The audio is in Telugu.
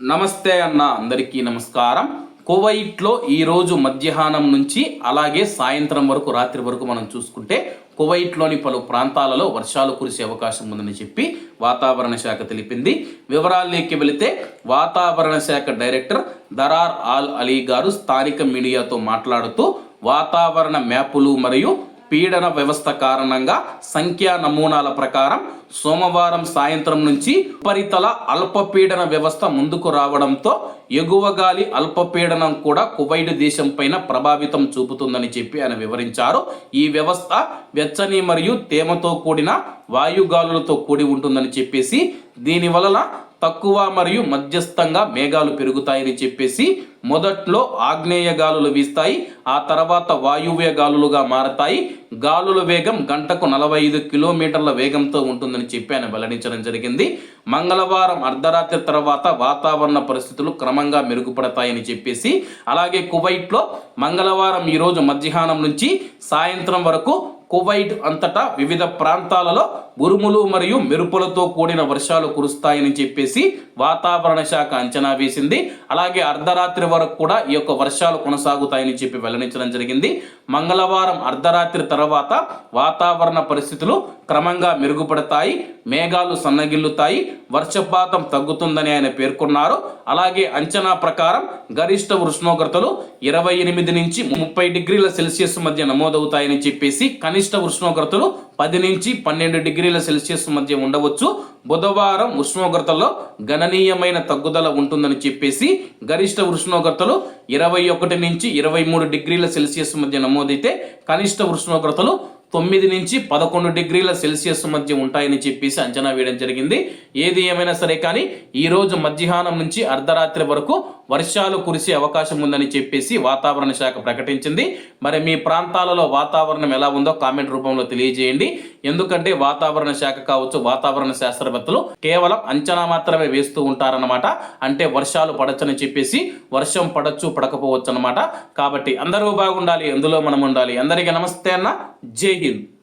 నమస్తే అన్న అందరికీ నమస్కారం. కువైట్లో ఈరోజు మధ్యాహ్నం నుంచి అలాగే సాయంత్రం వరకు రాత్రి వరకు మనం చూసుకుంటే కువైట్లోని పలు ప్రాంతాలలో వర్షాలు కురిసే అవకాశం ఉందని చెప్పి వాతావరణ శాఖ తెలిపింది. వివరాల్లోకి వెళితే వాతావరణ శాఖ డైరెక్టర్ దరార్ ఆల్ అలీ గారు స్థానిక మీడియాతో మాట్లాడుతూ వాతావరణ మ్యాపులు మరియు పీడన వ్యవస్థ కారణంగా సంఖ్యా నమూనాల ప్రకారం సోమవారం సాయంత్రం నుంచి ఉపరితల అల్పపీడన వ్యవస్థ ముందుకు రావడంతో ఎగువ గాలి అల్పపీడనం కూడా కువైట్ దేశం పైన ప్రభావితం చూపుతుందని చెప్పి ఆయన వివరించారు. ఈ వ్యవస్థ వెచ్చని మరియు తేమతో కూడిన వాయుగాలులతో కూడి ఉంటుందని చెప్పేసి దీని వలన తక్కువ మరియు మధ్యస్థంగా మేఘాలు పెరుగుతాయని చెప్పేసి మొదట్లో ఆగ్నేయ గాలులు వీస్తాయి ఆ తర్వాత వాయువ్య గాలులుగా మారతాయి గాలుల వేగం గంటకు నలభై ఐదు కిలోమీటర్ల వేగంతో ఉంటుందని చెప్పి ఆయన వెల్లడించడం జరిగింది. మంగళవారం అర్ధరాత్రి తర్వాత వాతావరణ పరిస్థితులు క్రమంగా మెరుగుపడతాయని చెప్పేసి అలాగే కువైట్లో మంగళవారం ఈరోజు మధ్యాహ్నం నుంచి సాయంత్రం వరకు కువైట్ అంతటా వివిధ ప్రాంతాలలో ఉరుములు మరియు మెరుపులతో కూడిన వర్షాలు కురుస్తాయని చెప్పేసి వాతావరణ శాఖ అంచనా వేసింది. అలాగే అర్ధరాత్రి వరకు కూడా ఈ యొక్క వర్షాలు కొనసాగుతాయని చెప్పి వెల్లడించడం జరిగింది. మంగళవారం అర్ధరాత్రి తర్వాత వాతావరణ పరిస్థితులు క్రమంగా మెరుగుపడతాయి. మేఘాలు సన్నగిల్లుతాయి. వర్షపాతం తగ్గుతుందని ఆయన పేర్కొన్నారు. అలాగే అంచనా ప్రకారం గరిష్ట ఉష్ణోగ్రతలు ఇరవై ఎనిమిది నుంచి ముప్పై డిగ్రీల సెల్సియస్ మధ్య నమోదవుతాయని చెప్పేసి కనిష్ట ఉష్ణోగ్రతలు పది నుంచి పన్నెండు డిగ్రీల సెల్సియస్ మధ్య ఉండవచ్చు. బుధవారం ఉష్ణోగ్రతలో గణనీయమైన తగ్గుదల ఉంటుందని చెప్పేసి గరిష్ట ఉష్ణోగ్రతలు ఇరవై ఒకటి నుంచి ఇరవై మూడు డిగ్రీల సెల్సియస్ మధ్య నమోదైతే కనిష్ట ఉష్ణోగ్రతలు తొమ్మిది నుంచి పదకొండు డిగ్రీల సెల్సియస్ మధ్య ఉంటాయని చెప్పేసి అంచనా వేయడం జరిగింది. ఏది ఏమైనా సరే కానీ ఈరోజు మధ్యాహ్నం నుంచి అర్ధరాత్రి వరకు వర్షాలు కురిసే అవకాశం ఉందని చెప్పేసి వాతావరణ శాఖ ప్రకటించింది. మరి మీ ప్రాంతాలలో వాతావరణం ఎలా ఉందో కామెంట్ రూపంలో తెలియజేయండి. ఎందుకంటే వాతావరణ శాఖ కావచ్చు వాతావరణ శాస్త్రవేత్తలు కేవలం అంచనా మాత్రమే వేస్తూ ఉంటారన్నమాట. అంటే వర్షాలు పడచ్చని చెప్పేసి వర్షం పడచ్చు పడకపోవచ్చు అనమాట కాబట్టి అందరూ బాగుండాలి ఎందులో మనం ఉండాలి. అందరికీ నమస్తే అన్న. జై హింద్.